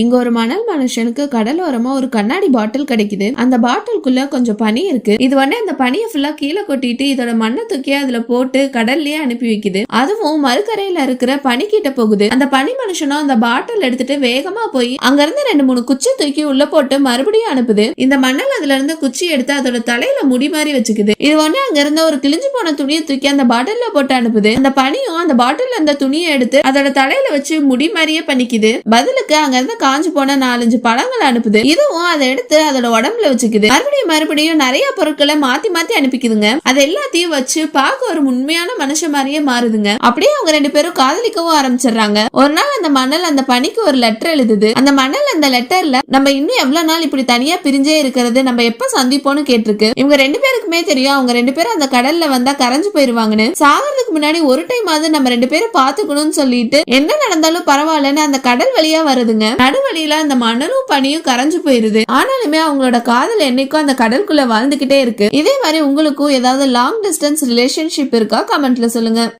இங்க ஒரு மணல் மனுஷனுக்கு கடலோரமா ஒரு கண்ணாடி பாட்டில் கிடைக்குது. அந்த பாட்டிலுக்குள்ள கொஞ்சம் பனி இருக்கு. இது உடனே அந்த பனியை ஃபுல்லா கீழே கொட்டிட்டு இதோட மண்ணை தூக்கி அதுல போட்டு கடல்லயே அனுப்பி வைக்குது. அதுவும் மறுக்கரையில இருக்கிற பனி கிட்ட போகுது. அந்த பனி மனுஷனும் அந்த பாட்டில் எடுத்துட்டு வேகமா போய் அங்க இருந்து ரெண்டு மூணு குச்சி தூக்கி உள்ள போட்டு மறுபடியும் அனுப்புது. இந்த மணல் அதுல இருந்து குச்சி எடுத்து அதோட தலையில முடி மாதிரி வச்சுக்குது. இது ஒண்ணு அங்க இருந்த ஒரு கிழிஞ்சு போன துணியை தூக்கி அந்த பாட்டில்ல போட்டு அனுப்புது. அந்த பனியும் அந்த பாட்டில்ல இருந்த துணியை எடுத்து அதோட தலையில வச்சு முடி மாதிரியே பண்ணிக்குது. பதிலுக்கு அங்க இருந்து காஞ்சு போன நாலஞ்சு பழங்களை அனுப்புது. இதுவும் அதை எடுத்து அதோட உடம்புல வச்சுக்குது. மறுபடியும் மறுபடியும் நிறைய பொருட்களை மாத்தி மாத்தி அனுப்பிக்குதுங்க. அது எல்லாத்தையும் வச்சு பார்க்க ஒரு உண்மையான மனுஷன் மாதிரியே மாறுதுங்க. அப்படியே அவங்க ரெண்டு பேரும் காதலிக்கவும் ஆரம்பிச்சிடுறாங்க. ஒரு நாள் அந்த மணல் அந்த பணிக்கு ஒரு லெட்டர் எழுதுது. அந்த மணல் அந்த லெட்டர்ல நம்ம இன்னும் எவ்வளவு நாள் இப்படி தனியா பிரிஞ்சே இருக்கிறது? நம்ம எப்ப சந்திப்போம்னு கேட்டிருக்கு. இவங்க ரெண்டு பேருக்குமே தெரியும். அவங்க ரெண்டு பேரும் அந்த கடல்ல வந்தா கரைஞ்சு போயிருவாங்கன்னு. சாகிறதுக்கு முன்னாடி ஒரு டைம் ஆகுது நம்ம ரெண்டு பேரும் பாத்துக்கணும்னு சொல்லிட்டு என்ன நடந்தாலும் பரவாயில்லன்னு அந்த கடல் வழியா வருதுங்க. நடுவழியில அந்த மணலும் பனியும் கரைஞ்சு போயிருது. ஆனாலுமே அவங்களோட காதல் என்னைக்கும் அந்த கடலுக்குள்ள வாழ்ந்துகிட்டே இருக்கு. இதே மாதிரி உங்களுக்கும் ஏதாவது லாங் டிஸ்டன்ஸ் ரிலேஷன்ஷிப் இருக்கா? கமெண்ட்ல சொல்லுங்க.